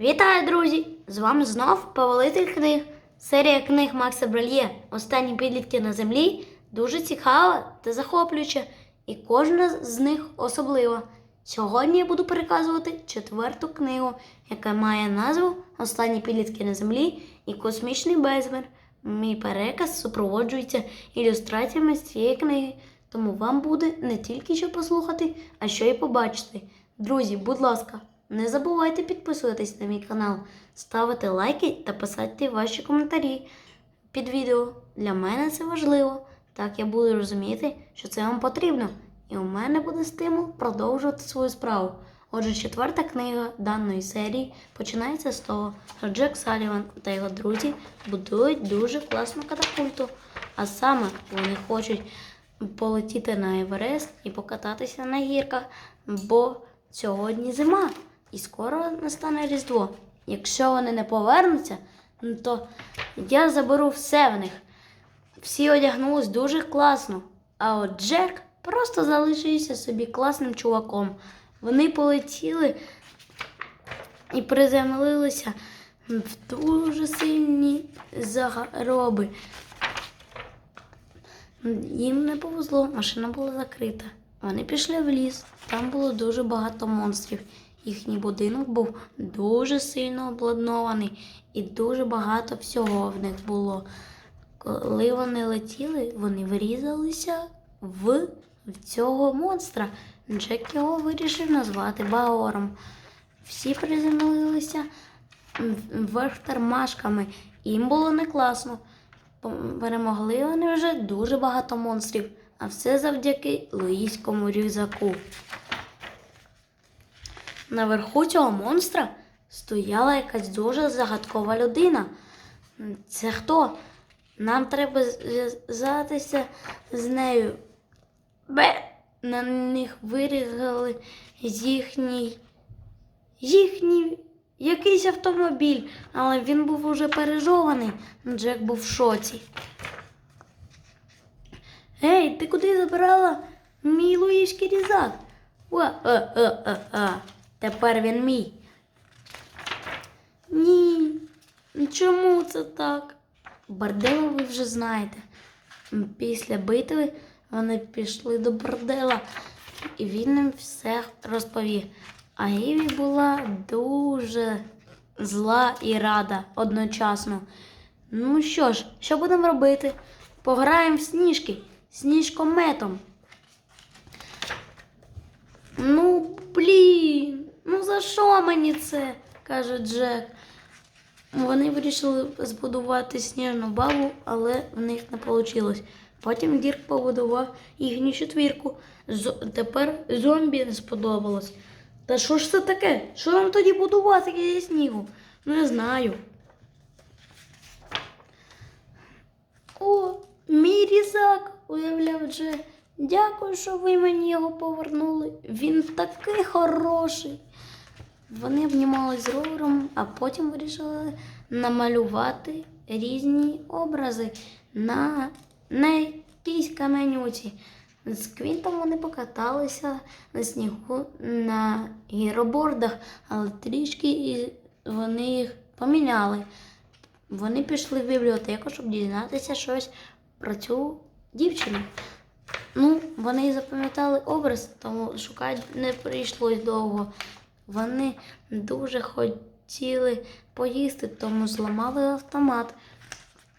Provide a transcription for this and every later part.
Вітаю, друзі! З вами знов Повелитель книг. Серія книг Макса Брельє Останні підлітки на землі дуже цікава та захоплююча, і кожна з них особлива. Сьогодні я буду переказувати четверту книгу, яка має назву Останні підлітки на землі і Космічний безмір. Мій переказ супроводжується ілюстраціями з цієї книги, тому вам буде не тільки що послухати, а що й побачити. Друзі, будь ласка, не забувайте підписуватись на мій канал, ставити лайки та писати ваші коментарі під відео. Для мене це важливо. Так я буду розуміти, що це вам потрібно, і у мене буде стимул продовжувати свою справу. Отже, четверта книга даної серії починається з того, що Джек Саліван та його друзі будують дуже класну катапульту. А саме вони хочуть полетіти на Еверест і покататися на гірках, бо сьогодні зима і скоро настане Різдво. Якщо вони не повернуться, ну, то я заберу все в них. Всі одягнулись дуже класно, а от Джек просто залишився собі класним чуваком. Вони полетіли і приземлилися в дуже сильні зароби. Їм не повезло, машина була закрита. Вони пішли в ліс, там було дуже багато монстрів. Їхній будинок був дуже сильно обладнований і дуже багато всього в них було. Коли вони летіли, вони вирізалися в, цього монстра. Джек його вирішив назвати Баором. Всі приземлилися вверх тормашками. Їм було не класно. Перемогли вони вже дуже багато монстрів, а все завдяки Луїському рюкзаку. Наверху цього монстра стояла якась дуже загадкова людина. Це хто? Нам треба зв'язатися з нею. Бе! На них вирігали їхній. їхній якийсь автомобіль, але він був уже пережований. Джек був в шоці. Ей, ти куди забирала мій луївський різак? Е, е, е, е. Тепер він мій. Ні. Чому це так? Бордело ви вже знаєте. Після битви вони пішли до бордела, і він їм все розповів. А Іві була дуже зла і рада одночасно. Ну що ж, що будемо робити? Пограємо в сніжки, сніжкометом. Ну, блін, ну за що мені це? каже Джек. Вони вирішили збудувати сніжну бабу, але в них не вийшло. Потім Дірк побудував їхню четвірку. З- Тепер зомбі не сподобалось. Та що ж це таке? Що нам тоді будувати зі снігу? Ну, Не знаю. О, мій різак, уявляв Дже. Дякую, що ви мені його повернули. Він такий хороший. Вони обнімались з ровером, а потім вирішили намалювати різні образи на, на якійсь каменюці. З Квінтом вони покаталися на снігу на гіробордах, але трішки вони їх поміняли. Вони пішли в бібліотеку, щоб дізнатися щось про цю дівчину. Ну, вони запам'ятали образ, тому шукати не прийшлось довго. Вони дуже хотіли поїсти, тому зламали автомат.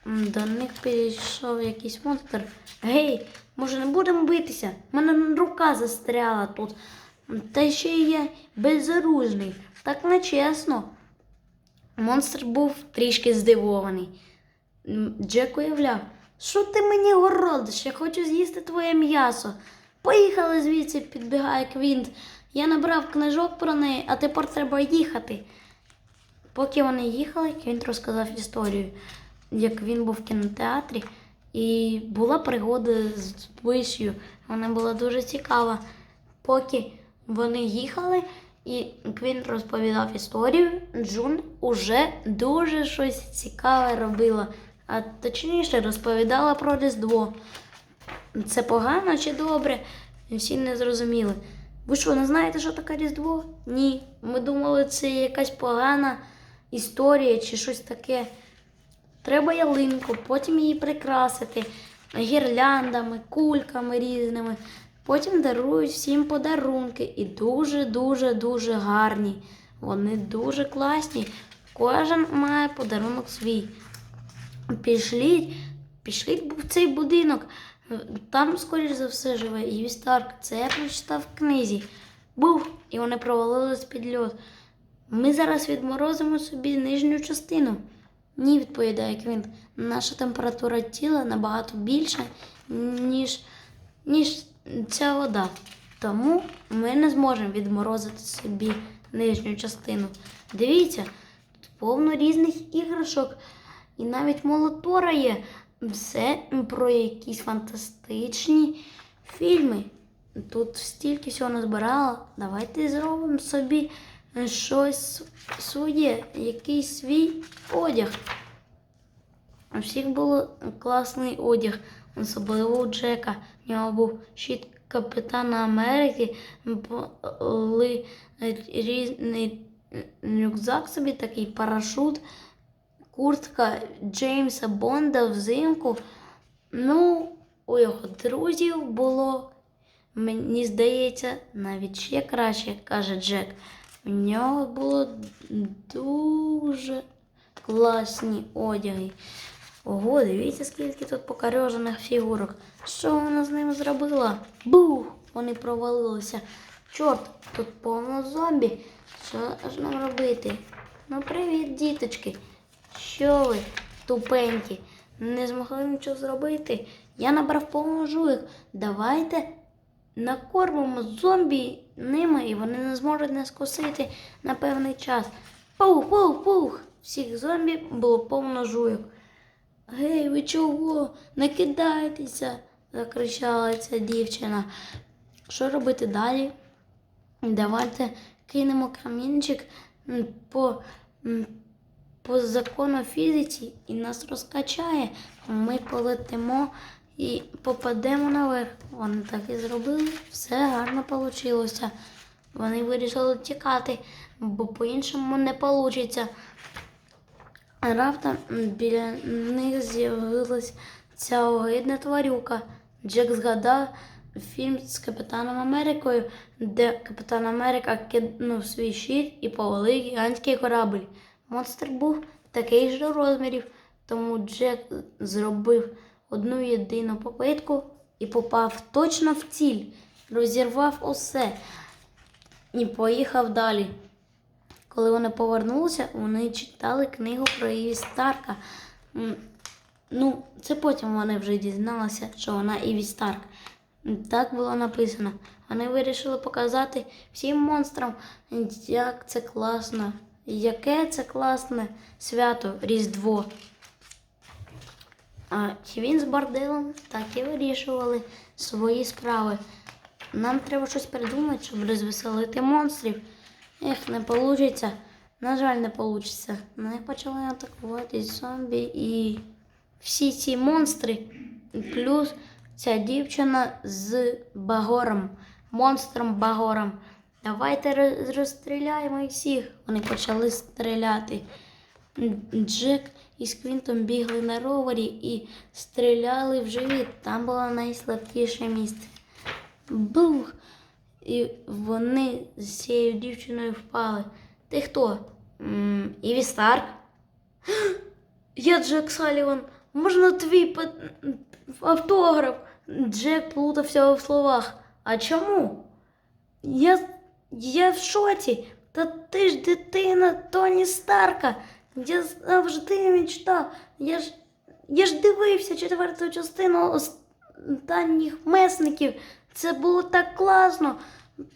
До них підійшов якийсь монстр. Гей, може не будемо битися? У мене рука застряла тут. Та ще й я безоружний. Так нечесно. Монстр був трішки здивований. Джек уявляв, що ти мені городиш? Я хочу з'їсти твоє м'ясо. Поїхали звідси, підбігає Квінт. Я набрав книжок про неї, а тепер треба їхати. Поки вони їхали, Квінт розказав історію, як він був в кінотеатрі, і була пригода з вишю. Вона була дуже цікава. Поки вони їхали, і Квінт розповідав історію, Джун уже дуже щось цікаве робила, а точніше розповідала про Різдво. Це погано чи добре? Всі не зрозуміли. Ви що, не знаєте, що таке Різдво? Ні. Ми думали, це якась погана історія чи щось таке. Треба ялинку, потім її прикрасити гірляндами, кульками різними. Потім дарують всім подарунки і дуже-дуже дуже гарні. Вони дуже класні. Кожен має подарунок свій. Пішліть, пішліть в цей будинок. Там, скоріш за все, живе Іві Старк. Це я прочитав в книзі. Був, і вони провалились під льод. Ми зараз відморозимо собі нижню частину. Ні, відповідає Квінт. Наша температура тіла набагато більша, ніж, ніж ця вода. Тому ми не зможемо відморозити собі нижню частину. Дивіться, тут повно різних іграшок. І навіть молотора є. Все про якісь фантастичні фільми. Тут стільки всього назбирала. Давайте зробимо собі щось своє, якийсь свій одяг. У всіх був класний одяг, особливо у Джека. У нього був щит капітана Америки, були різний рюкзак собі, такий парашут, куртка Джеймса Бонда взимку. Ну, у його друзів було, мені здається, навіть ще краще, каже Джек. У нього було дуже класні одяги. Ого, дивіться, скільки тут покорежених фігурок. Що вона з ними зробила? Бух! Вони провалилися. Чорт, тут повно зомбі. Що ж нам робити? Ну, привіт, діточки. Що ви, тупенькі? Не змогли нічого зробити? Я набрав повну жуїк. Давайте накормимо зомбі ними, і вони не зможуть нас косити на певний час. Пух, пух, пух! Всіх зомбі було повно жуйок. Гей, ви чого? Не кидайтеся, закричала ця дівчина. Що робити далі? Давайте кинемо камінчик по, по закону фізиці і нас розкачає. Ми полетимо і попадемо наверх. Вони так і зробили. Все гарно вийшло. Вони вирішили тікати, бо по-іншому не вийде. Раптом біля них з'явилась ця огидна тварюка. Джек згадав фільм з Капітаном Америкою, де Капітан Америка кинув свій щит і повалив гігантський корабль. Монстр був такий ж розмірів, тому Джек зробив одну єдину попитку і попав точно в ціль, розірвав усе і поїхав далі. Коли вони повернулися, вони читали книгу про Іві Старка. Ну, це потім вони вже дізналися, що вона Іві Старк. Так було написано. Вони вирішили показати всім монстрам, як це класно, яке це класне свято Різдво. А він з борделом так і вирішували свої справи. Нам треба щось придумати, щоб розвеселити монстрів. Ех, не вийде. На жаль, не вийде. Мене почали атакувати зомбі і всі ці монстри, плюс ця дівчина з Багором, монстром Багором. Давайте розстріляємо всіх. Вони почали стріляти. Джек із Квінтом бігли на ровері і стріляли в живіт. Там було найслабкіше місце. Бух! І вони з цією дівчиною впали. Ти хто? Іві Старк? Я Джек Саліван. Можна твій автограф? Джек плутався в словах. А чому? Я, я в шоці. Та ти ж дитина Тоні Старка. Я завжди мечтав. Я ж, я ж дивився четверту частину останніх месників. Це було так класно.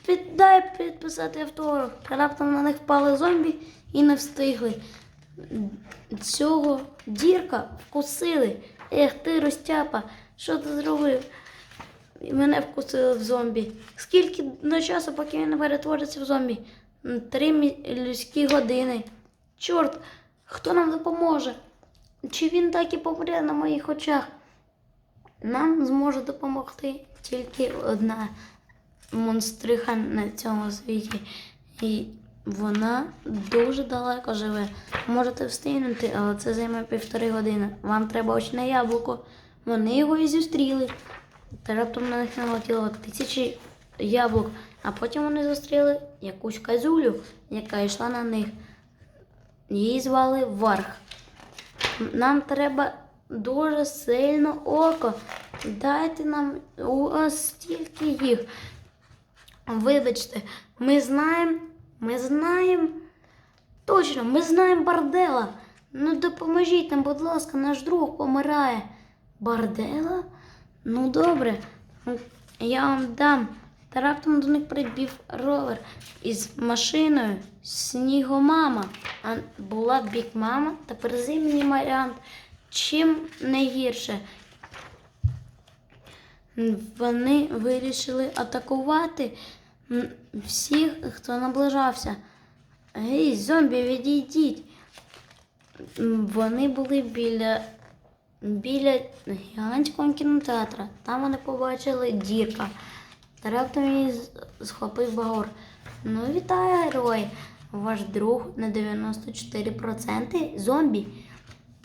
Піддай підписати автограф. Раптом на них впали зомбі і не встигли. Цього дірка вкусили. Ех, ти розтяпа, що ти зробив? Мене вкусили в зомбі. Скільки до часу, поки він перетвориться в зомбі? Три людські години. Чорт, хто нам допоможе? Чи він так і помре на моїх очах? Нам зможе допомогти тільки одна монстриха на цьому світі. І вона дуже далеко живе. Можете встигнути, але це займе півтори години. Вам треба очне яблуко. Вони його і зустріли. Та раптом на них налетіло тисячі яблук, а потім вони зустріли якусь казулю, яка йшла на них. Її звали Варх. Нам треба дуже сильно око. Дайте нам вас стільки їх. Вибачте, ми знаємо, ми знаємо. Точно, ми знаємо Бардела. Ну допоможіть нам, будь ласка, наш друг помирає. Бардела? Ну добре, я вам дам. Та раптом до них прибіг ровер із машиною Снігомама. А була бік мама, тепер зимній варіант. Чим не гірше. Вони вирішили атакувати всіх, хто наближався. Гей, зомбі, відійдіть. Вони були біля, біля гігантського кінотеатра. Там вони побачили дірка. Та раптом її схопив Багор. Ну, вітаю, герой! Ваш друг на 94% зомбі.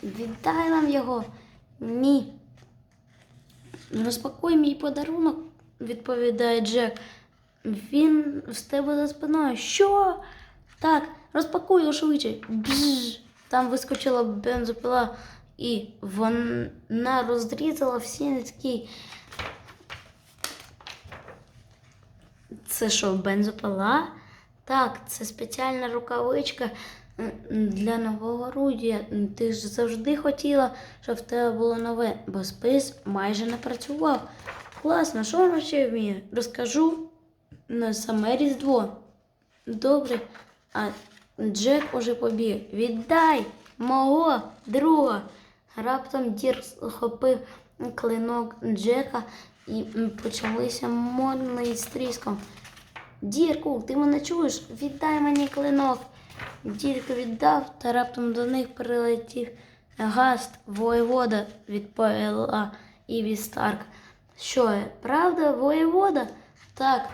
Віддай нам його. Ні. Розпакуй мій подарунок, відповідає Джек. Він з тебе за спиною. Що? Так, розпакуй його швидше. Бжж. Там вискочила бензопила, і вона розрізала всі нитки. Це що, бензопила? Так, це спеціальна рукавичка для нового орудія. Ти ж завжди хотіла, щоб в тебе було нове, бо спис майже не працював. Класно, що вона ще вміє? Розкажу на саме Різдво. Добре, а Джек уже побіг. Віддай мого друга. Раптом Дір схопив клинок Джека і почалися модний з тріском. Дірку, ти мене чуєш? Віддай мені клинок. Дірку віддав, та раптом до них прилетів гаст воєвода, відповіла Іві Старк. Що, правда, воєвода? Так.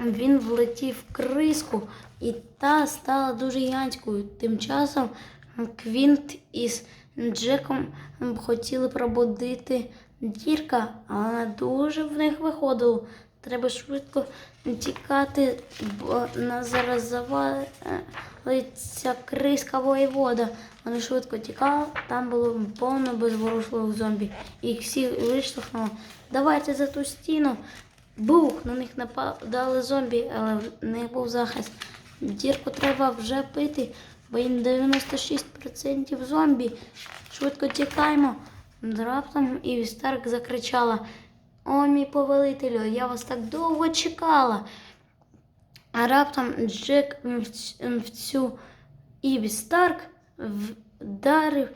Він влетів в криску, і та стала дуже гігантською. Тим часом Квінт із Джеком хотіли пробудити дірка, але не дуже в них виходило. Треба швидко тікати, бо нас зараз завалиться криска воєвода. Вони швидко тікали, там було повно безворушливих зомбі. Їх всі виштовхнуло. Давайте за ту стіну. Бух! На них нападали зомбі, але в них був захист. Дірку треба вже пити, бо їм 96% зомбі. Швидко тікаймо. Раптом Іві Старк закричала: О, мій повелителю, я вас так довго чекала. А раптом Джек в цю Іві Старк вдарив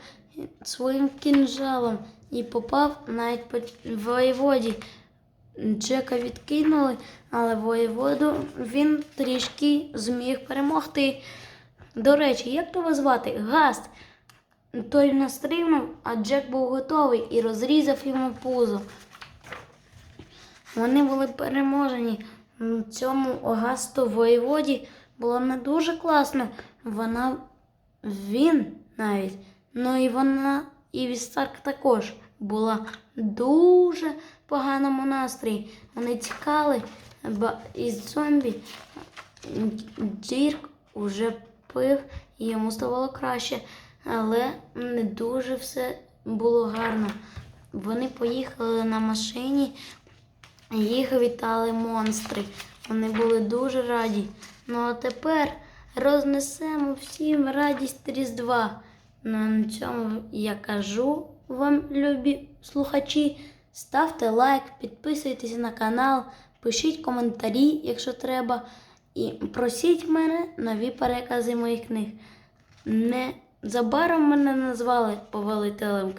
своїм кінжалом і попав навіть воєводі. Джека відкинули, але воєводу він трішки зміг перемогти. До речі, як того звати? Гаст. Той настрибнув, а Джек був готовий і розрізав йому пузо. Вони були переможені. Цьому Огасту воєводі було не дуже класно. Вона він навіть. Ну і вона, і Вістарк також була дуже поганому настрої. Вони тікали ба- із зомбі. Дірк уже пив і йому ставало краще, але не дуже все було гарно. Вони поїхали на машині, їх вітали монстри. Вони були дуже раді. Ну а тепер рознесемо всім радість Різдва. На цьому я кажу вам, любі слухачі. Ставте лайк, підписуйтесь на канал, пишіть коментарі, якщо треба. І просіть мене нові перекази моїх книг. Незабаром мене назвали повелителем